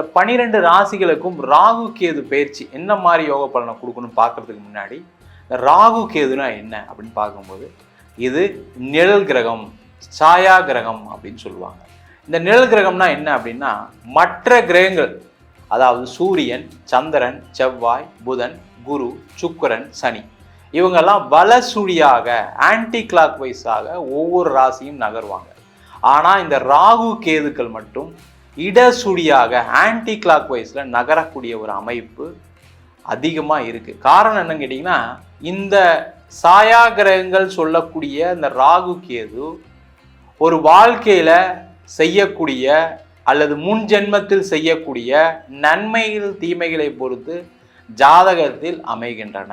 இந்த பனிரெண்டு ராசிகளுக்கும் ராகு கேது பயிற்சி என்ன மாதிரி யோக பலனை கொடுக்கணும் பார்க்கறதுக்கு முன்னாடி இந்த ராகு கேதுனா என்ன அப்படின்னு பார்க்கும்போது இது நிழல் கிரகம் சாயா கிரகம் அப்படின்னு சொல்லுவாங்க. இந்த நிழல் கிரகம்னா என்ன அப்படின்னா மற்ற கிரகங்கள் அதாவது சூரியன் சந்திரன் செவ்வாய் புதன் குரு சுக்கரன் சனி இவங்கெல்லாம் வலசுழியாக ஆன்டி கிளாக் வைஸாக ஒவ்வொரு ராசியும் நகர்வாங்க. ஆனால் இந்த ராகு கேதுக்கள் மட்டும் இடசுடியாக ஆன்டி கிளாக் வைஸில் நகரக்கூடிய ஒரு அமைப்பு அதிகமாக இருக்குது காரணம் என்னன்னு கேட்டிங்கன்னா இந்த சாயா கிரகங்கள் சொல்லக்கூடிய இந்த ராகு கேது ஒரு வாழ்க்கையில் செய்யக்கூடிய அல்லது முன் ஜென்மத்தில் செய்யக்கூடிய நன்மைகள் தீமைகளை பொறுத்து ஜாதகத்தில் அமைகின்றன.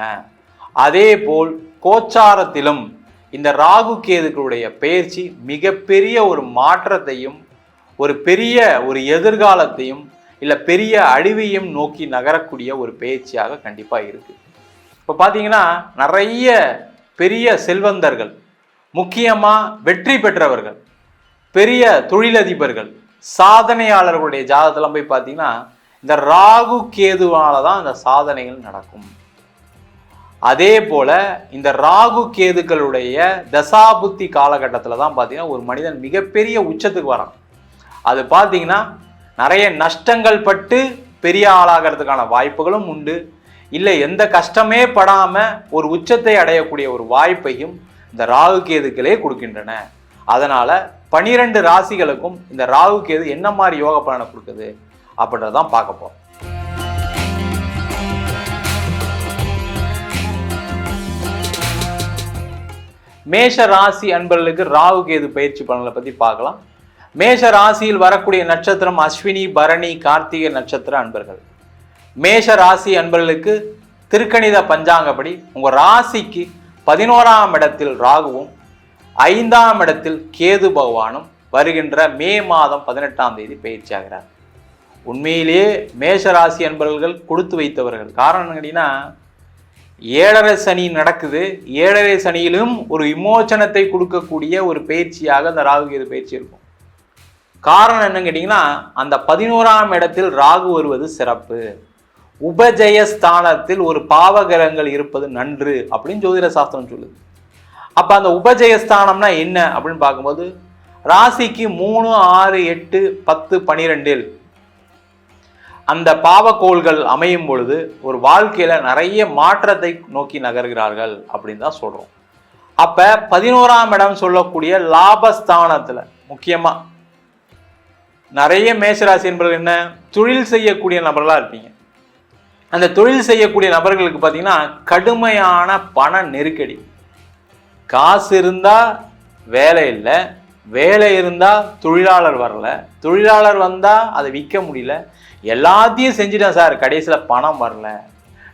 அதே போல் கோச்சாரத்திலும் இந்த ராகு கேதுக்களுடைய பயிற்சி மிகப்பெரிய ஒரு மாற்றத்தையும் ஒரு பெரிய ஒரு எதிர்காலத்தையும் இல்லை பெரிய அழிவையும் நோக்கி நகரக்கூடிய ஒரு பேச்சியாக கண்டிப்பாக இருக்குது இப்போ பார்த்தீங்கன்னா நிறைய பெரிய செல்வந்தர்கள் முக்கியமாக வெற்றி பெற்றவர்கள் பெரிய தொழிலதிபர்கள் சாதனையாளர்களுடைய ஜாதகத்தெல்லாம் போய் பார்த்தீங்கன்னா இந்த ராகு கேதுவால தான் இந்த சாதனைகள் நடக்கும். அதே போல் இந்த ராகு கேதுக்களுடைய தசாபுத்தி காலகட்டத்தில் தான் பார்த்தீங்கன்னா ஒரு மனிதன் மிகப்பெரிய உச்சத்துக்கு வரான். அது பார்த்தீங்கன்னா நிறைய நஷ்டங்கள் பட்டு பெரிய ஆளாகிறதுக்கான வாய்ப்புகளும் உண்டு. இல்லை எந்த கஷ்டமே படாமல் ஒரு உச்சத்தை அடையக்கூடிய ஒரு வாய்ப்பையும் இந்த ராகு கேதுக்களே கொடுக்கின்றன. அதனால் பனிரெண்டு ராசிகளுக்கும் இந்த ராகு கேது என்ன மாதிரி யோக பலனை கொடுக்குது அப்படின்றதான் பார்க்க போகிறோம் மேஷ ராசி அன்பர்களுக்கு ராகு கேது பயிற்சி பலன்களை பற்றி பார்க்கலாம். மேஷ ராசியில் வரக்கூடிய நட்சத்திரம் அஸ்வினி பரணி கார்த்திகை நட்சத்திர அன்பர்கள். மேஷ ராசி அன்பர்களுக்கு திருக்கணித பஞ்சாங்கப்படி உங்கள் ராசிக்கு பதினோராம் இடத்தில் ராகுவும் ஐந்தாம் இடத்தில் கேது பகவானும் வருகின்ற மே மாதம் பதினெட்டாம் தேதி பயிற்சியாகிறார் உண்மையிலேயே மேஷ ராசி அன்பர்கள் கொடுத்து வைத்தவர்கள். காரணம் கேட்டீங்கன்னா ஏழரை சனி நடக்குது. ஏழரை சனியிலும் ஒரு விமோச்சனத்தை கொடுக்கக்கூடிய ஒரு பயிற்சியாக அந்த ராகுகேது பயிற்சி இருக்கும். காரணம் என்னன்னு கேட்டிங்கன்னா அந்த பதினோராம் இடத்தில் ராகு வருவது சிறப்பு. உபஜயஸ்தானத்தில் ஒரு பாவகிரகங்கள் இருப்பது நன்று அப்படின்னு ஜோதிட சாஸ்திரம் சொல்லுது. அப்போ அந்த உபஜயஸ்தானம்னா என்ன அப்படின்னு பார்க்கும்போது ராசிக்கு மூணு ஆறு எட்டு பத்து பனிரெண்டில் அந்த பாவக்கோள்கள் அமையும் பொழுது ஒரு வாழ்க்கையில் நிறைய மாற்றத்தை நோக்கி நகர்கிறார்கள் அப்படின்னு தான் சொல்கிறோம் அப்போ பதினோராம் இடம் சொல்லக்கூடிய லாபஸ்தானத்தில் முக்கியமாக நிறைய மேஷராசி என்பவர்கள் என்ன? தொழில் செய்யக்கூடிய நபர்களாக இருப்பீங்க. அந்த தொழில் செய்யக்கூடிய நபர்களுக்கு பார்த்தீங்கன்னா கடுமையான பண நெருக்கடி. காசு இருந்தால் வேலை இல்லை வேலை இருந்தால் தொழிலாளர் வரல தொழிலாளர் வந்தால் அதை விற்க முடியல. எல்லாத்தையும் செஞ்சுட்டேன் சார் கடைசியில் பணம் வரல.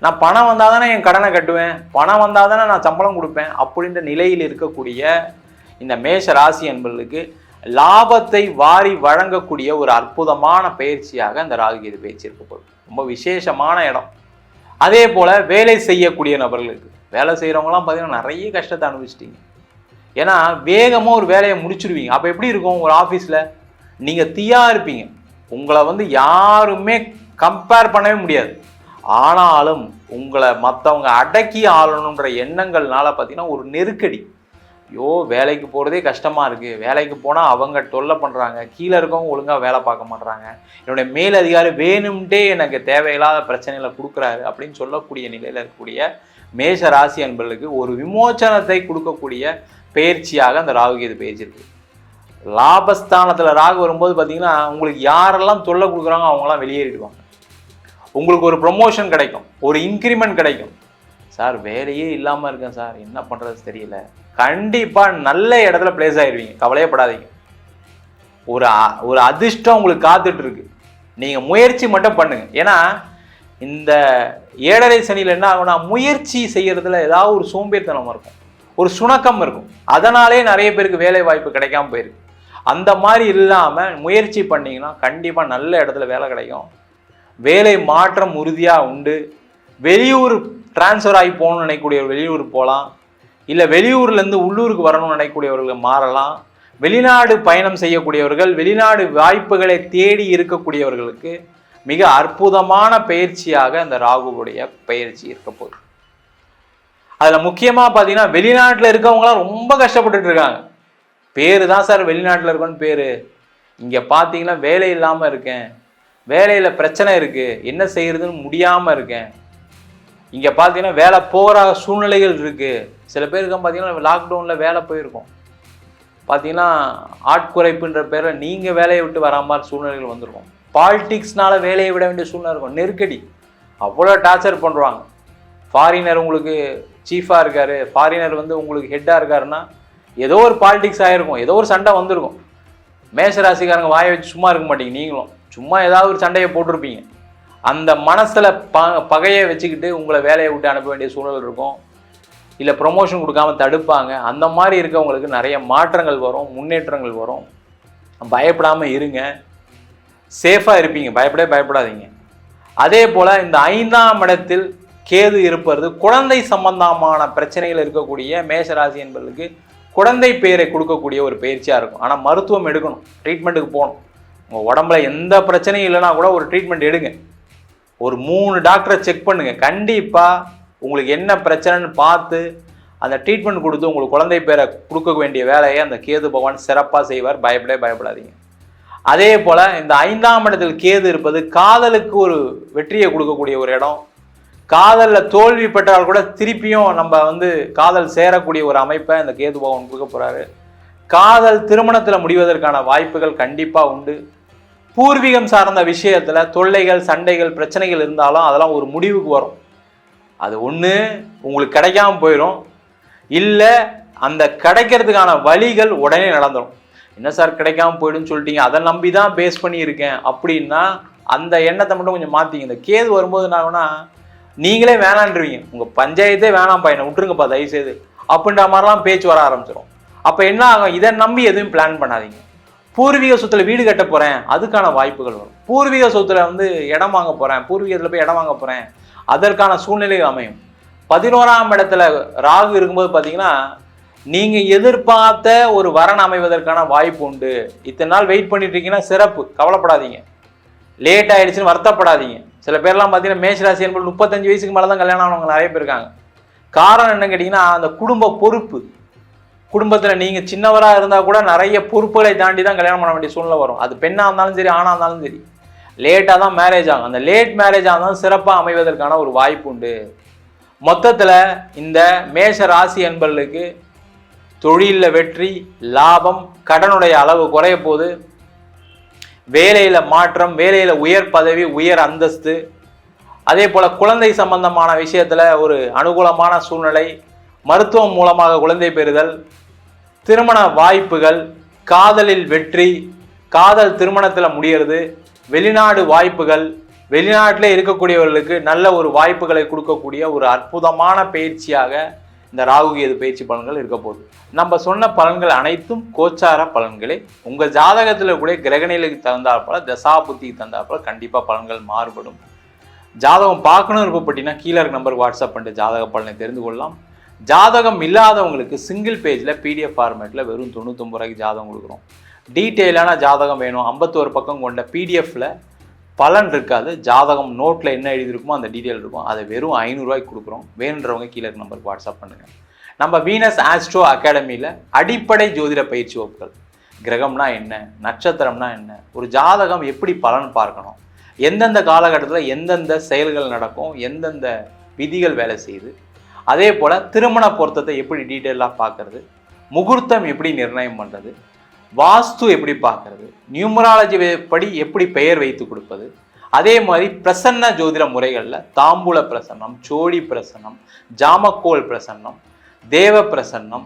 நான் பணம் வந்தால் தானே என் கடனை கட்டுவேன் பணம் வந்தால் தானே நான் சம்பளம் கொடுப்பேன் அப்படின்ற நிலையில் இருக்கக்கூடிய இந்த மேஷ ராசி என்பவர்களுக்கு லாபத்தை வாரி வழங்கக்கூடிய ஒரு அற்புதமான பயிற்சியாக இந்த ராகுகேது பயிற்சி இருக்கப்படும் ரொம்ப விசேஷமான இடம். அதே போல் வேலை செய்யக்கூடிய நபர்களுக்கு வேலை செய்கிறவங்களாம் பார்த்தீங்கன்னா நிறைய கஷ்டத்தை அனுபவிச்சிட்டிங்க. ஏன்னா வேகமாக ஒரு வேலையை முடிச்சிடுவீங்க அப்போ எப்படி இருக்கும் ஒரு ஆஃபீஸில் நீங்கள் தீயா இருப்பீங்க. உங்களை வந்து யாருமே கம்பேர் பண்ணவே முடியாது. ஆனாலும் உங்களை மற்றவங்க அடக்கி ஆளணுன்ற எண்ணங்கள்னால பார்த்தீங்கன்னா ஒரு நெருக்கடி ஐயோ வேலைக்கு போகிறதே கஷ்டமாக இருக்குது வேலைக்கு போனால் அவங்க தொல்லை பண்ணுறாங்க கீழே இருக்கவங்க ஒழுங்காக வேலை பார்க்க மாட்றாங்க. என்னுடைய மேல் அதிகாரி வேணும்ட்டே எனக்கு தேவையில்லாத பிரச்சனைகளை கொடுக்குறாரு அப்படின்னு சொல்லக்கூடிய நிலையில் இருக்கக்கூடிய மேஷ ராசி அன்பர்களுக்கு ஒரு விமோச்சனத்தை கொடுக்கக்கூடிய பயிற்சியாக அந்த ராகுகேது பயிற்சி இருக்குது லாபஸ்தானத்தில் ராகு வரும்போது பார்த்தீங்கன்னா உங்களுக்கு யாரெல்லாம் தொல்லை கொடுக்குறாங்க அவங்களாம் வெளியேறிடுவாங்க. உங்களுக்கு ஒரு ப்ரொமோஷன் கிடைக்கும். ஒரு இன்க்ரிமெண்ட் கிடைக்கும். சார் வேலையே இல்லாமல் இருக்கேன் சார். என்ன பண்ணுறது தெரியல. கண்டிப்பாக நல்ல இடத்துல பிளேஸ் ஆயிடுவீங்க கவலையே படாதீங்க. ஒரு அ- ஒரு அதிர்ஷ்டம் உங்களுக்கு காத்துட்ருக்கு நீங்கள் முயற்சி மட்டும் பண்ணுங்க. ஏன்னா இந்த ஏழரை சனியில் என்ன ஆகும்னா முயற்சி செய்கிறதுல ஏதாவது ஒரு சோம்பேறித்தனம் இருக்கும். ஒரு சுணக்கம் இருக்கும். அதனாலே நிறைய பேருக்கு வேலை வாய்ப்பு கிடைக்காம போயிருக்கு. அந்த மாதிரி இல்லாமல் முயற்சி பண்ணிங்கன்னா கண்டிப்பாக நல்ல இடத்துல வேலை கிடைக்கும். வேலை மாற்றம் உறுதியாக உண்டு. வெளியூர் டிரான்ஸ்ஃபர் ஆகி போகணும்னு நினைக்கக்கூடிய வெளியூர் போகலாம். இல்லை வெளியூர்லேருந்து உள்ளூருக்கு வரணும்னு நினைக்கக்கூடியவர்கள் மாறலாம். வெளிநாடு பயணம் செய்யக்கூடியவர்கள் வெளிநாடு வாய்ப்புகளை தேடி இருக்கக்கூடியவர்களுக்கு மிக அற்புதமான பயிற்சியாக இந்த ராகுவுடைய பயிற்சி இருக்க போகுது. அதில் முக்கியமாக பார்த்தீங்கன்னா வெளிநாட்டில் இருக்கவங்களாம் ரொம்ப கஷ்டப்பட்டுட்டு இருக்காங்க. பேர் தான் சார் வெளிநாட்டில் இருக்கோன்னு பேர். இங்கே பார்த்தீங்கன்னா வேலை இல்லாமல் இருக்கேன். வேலையில் பிரச்சனை இருக்குது என்ன செய்கிறதுன்னு முடியாமல் இருக்கேன். இங்க பாத்தீங்கன்னா வேலை போகிற சூழ்நிலைகள் இருக்கு. சில பேருக்கு பார்த்தீங்கன்னா லாக்டவுனில் வேலை போயிருக்கும். பார்த்தீங்கன்னா ஆட்குறைப்புன்ற பேரில் நீங்கள் வேலையை விட்டு வரா மாதிரி சூழ்நிலைகள் வந்திருக்கும். பாலிடிக்ஸ்னால வேலையை விட வேண்டிய சூழ்நிலை இருக்கும். நெருக்கடி. அவ்வளோ டார்ச்சர் பண்ணுறாங்க ஃபாரினர் உங்களுக்கு சீஃபாக இருக்கார். ஃபாரினர் வந்து உங்களுக்கு ஹெட்டாக இருக்காருன்னா ஏதோ ஒரு பாலிடிக்ஸ் ஆகிருக்கும் ஏதோ ஒரு சண்டை வந்திருக்கும். மேஷராசிக்காரங்க வாயை வச்சு சும்மா இருக்க மாட்டீங்க. நீங்களும். சும்மா ஏதாவது ஒரு சண்டையை போட்டிருப்பீங்க. அந்த மனசில் ப பகையை வச்சுக்கிட்டு உங்களை வேலையை விட்டு அனுப்ப வேண்டிய சூழல் இருக்கும். இல்லை ப்ரொமோஷன் கொடுக்காம தடுப்பாங்க. அந்த மாதிரி இருக்கவங்களுக்கு நிறைய மாற்றங்கள் வரும் முன்னேற்றங்கள் வரும். பயப்படாமல் இருங்க. சேஃபாக இருப்பீங்க. பயப்படவே பயப்படாதீங்க. அதே போல் இந்த ஐந்தாம் இடத்தில் கேது இருப்பது குழந்தை சம்பந்தமான பிரச்சனைகள் இருக்கக்கூடிய மேஷராசி என்பதற்கு குழந்தை பெயரை கொடுக்கக்கூடிய ஒரு பயிற்சியாக இருக்கும். ஆனால் மருத்துவம் எடுக்கணும். ட்ரீட்மெண்ட்டுக்கு போகணும். உங்கள் உடம்புல எந்த பிரச்சனையும் இல்லைனா கூட ஒரு ட்ரீட்மெண்ட் எடுங்க. ஒரு மூணு டாக்டரை செக் பண்ணுங்கள் கண்டிப்பாக உங்களுக்கு என்ன பிரச்சனைன்னு பார்த்து அந்த ட்ரீட்மெண்ட் கொடுத்து உங்களுக்கு குழந்தை பேரை கொடுக்க வேண்டிய வேலையை அந்த கேது பகவான் சிறப்பாக செய்வார். பயப்படவே பயப்படாதீங்க. அதே போல் இந்த ஐந்தாம் இடத்தில் கேது இருப்பது காதலுக்கு ஒரு வெற்றியை கொடுக்கக்கூடிய ஒரு இடம். காதலில் தோல்வி பெற்றால் கூட திருப்பியும் நம்ம வந்து காதல் சேரக்கூடிய ஒரு அமைப்பை இந்த கேது பகவான் கொடுக்க போகிறாரு காதல் திருமணத்தில் முடிவதற்கான வாய்ப்புகள் கண்டிப்பாக உண்டு. பூர்வீகம் சார்ந்த விஷயத்தில் தொல்லைகள் சண்டைகள் பிரச்சனைகள் இருந்தாலும் அதெல்லாம் ஒரு முடிவுக்கு வரும். அது ஒன்று உங்களுக்கு கிடைக்காம போயிடும் இல்லை அந்த கிடைக்கிறதுக்கான வழிகள் உடனே நடந்துடும் என்ன சார் கிடைக்காம போயிடுன்னு சொல்லிட்டீங்க? அதை நம்பி தான் பேஸ் பண்ணியிருக்கேன். அப்படின்னா அந்த எண்ணத்தை மட்டும் கொஞ்சம் மாற்றிங்க இந்த கேது வரும்போது என்ன நீங்களே வேணான்றீங்க. உங்கள் பஞ்சாயத்தே வேணாம் பையனை விட்டுருங்கப்பா தயவுசெய்து. அப்படின்ற மாதிரிலாம் பேச்சு வர ஆரம்பிச்சிடும் அப்போ என்ன ஆகும்? இதை நம்பி எதுவும் பிளான் பண்ணாதீங்க. பூர்வீக சொத்துல வீடு கட்ட போகிறேன் அதுக்கான வாய்ப்புகள் வரும். பூர்வீக சொத்துல வந்து இடம் வாங்க போகிறேன் பூர்வீகத்தில் போய் இடம் வாங்க போகிறேன் அதற்கான சூழ்நிலை அமையும். பதினோராம் இடத்துல ராகு இருக்கும்போது பார்த்தீங்கன்னா நீங்கள் எதிர்பார்த்த ஒரு வரன் அமைவதற்கான வாய்ப்பு உண்டு. இத்தனை நாள் வெயிட் பண்ணிட்டு இருக்கீங்கன்னா சிறப்பு கவலைப்படாதீங்க. லேட் ஆயிடுச்சுன்னு வருத்தப்படாதீங்க. சில பேர்லாம் பார்த்தீங்கன்னா மேஷராசி என்பது முப்பத்தஞ்சு வயசுக்கு மேலே தான் கல்யாணம் ஆனவங்க நிறைய பேர் இருக்காங்க. காரணம் என்னன்னு கேட்டிங்கன்னா அந்த குடும்ப பொறுப்பு. குடும்பத்தில் நீங்கள் சின்னவராக இருந்தால் கூட நிறைய பொறுப்புகளை தாண்டி தான் கல்யாணம் பண்ண வேண்டிய சூழ்நிலை வரும். அது பெண்ணாக இருந்தாலும் சரி ஆணாக இருந்தாலும் சரி. லேட்டாக தான் மேரேஜ் ஆகும். அந்த லேட் மேரேஜ் ஆனாலும் சிறப்பாக அமைவதற்கான ஒரு வாய்ப்பு உண்டு. மொத்தத்தில் இந்த மேஷ ராசி என்பர்களுக்கு தொழிலில் வெற்றி லாபம் கடனுடைய அளவு குறைய போது வேலையில் மாற்றம் வேலையில் உயர் பதவி உயர் அந்தஸ்து அதே போல் குழந்தை சம்பந்தமான விஷயத்தில் ஒரு அனுகூலமான சூழ்நிலை மருத்துவம் மூலமாக குழந்தை பெறுதல் திருமண வாய்ப்புகள் காதலில் வெற்றி காதல் திருமணத்தில் முடியறது வெளிநாடு வாய்ப்புகள் வெளிநாட்டிலே இருக்கக்கூடியவர்களுக்கு நல்ல ஒரு வாய்ப்புகளை கொடுக்கக்கூடிய ஒரு அற்புதமான பயிற்சியாக இந்த ராகு கேது பயிற்சி பலன்கள் இருக்க போகுது. நம்ம சொன்ன பலன்கள் அனைத்தும் கோச்சார பலன்களே. உங்கள் ஜாதகத்தில் கூட கிரகணிகளுக்கு தகுந்தாற்போல தசா புத்திக்கு தகுந்தாற்போல கண்டிப்பாக பலன்கள் மாறுபடும். ஜாதகம் பார்க்கணும் இருப்பட்டினா கீழே இருக்க நம்பருக்கு வாட்ஸ்அப் பண்ணிட்டு ஜாதக பலனை தெரிந்து கொள்ளலாம். ஜாதகம் இல்லாதவங்களுக்கு சிங்கிள் பேஜில் பிடிஎஃப் ஃபார்மேட்டில் வெறும் தொண்ணூத்தொம்பது ரூபாய்க்கு ஜாதகம் கொடுக்குறோம். டீட்டெயிலான ஜாதகம் வேணும். ஐம்பத்தோரு பக்கம் கொண்ட பிடிஎஃப்பில் பலன் இருக்காது. ஜாதகம் நோட்டில் என்ன எழுதியிருக்குமோ அந்த டீட்டெயில் இருக்கும். அதை வெறும் ஐநூறுரூவாய்க்கு கொடுக்குறோம். வேணுன்றவங்க கீழே இருக்க நம்பருக்கு வாட்ஸ்அப் பண்ணுங்கள் நம்ம வீனஸ் ஆஸ்ட்ரோ அகாடமியில் அடிப்படை ஜோதிட பயிற்சி வகுப்புகள். கிரகம்னா என்ன? நட்சத்திரம்னா என்ன? ஒரு ஜாதகம் எப்படி பலன் பார்க்கணும்? எந்தெந்த காலகட்டத்தில் எந்தெந்த செயல்கள் நடக்கும்? எந்தெந்த விதிகள் வேலை செய்யுது? அதே போல் திருமண பொருத்தத்தை எப்படி டீட்டெயிலாக பார்க்கறது முகூர்த்தம் எப்படி நிர்ணயம் பண்ணுறது வாஸ்து எப்படி பார்க்கறது நியூமராலஜி படி எப்படி பெயர் வைத்து கொடுப்பது அதே மாதிரி பிரசன்ன ஜோதிட முறைகளில் தாம்பூல பிரசன்னம் சோழி பிரசன்னம் ஜாமக்கோல் பிரசன்னம் தேவ பிரசன்னம்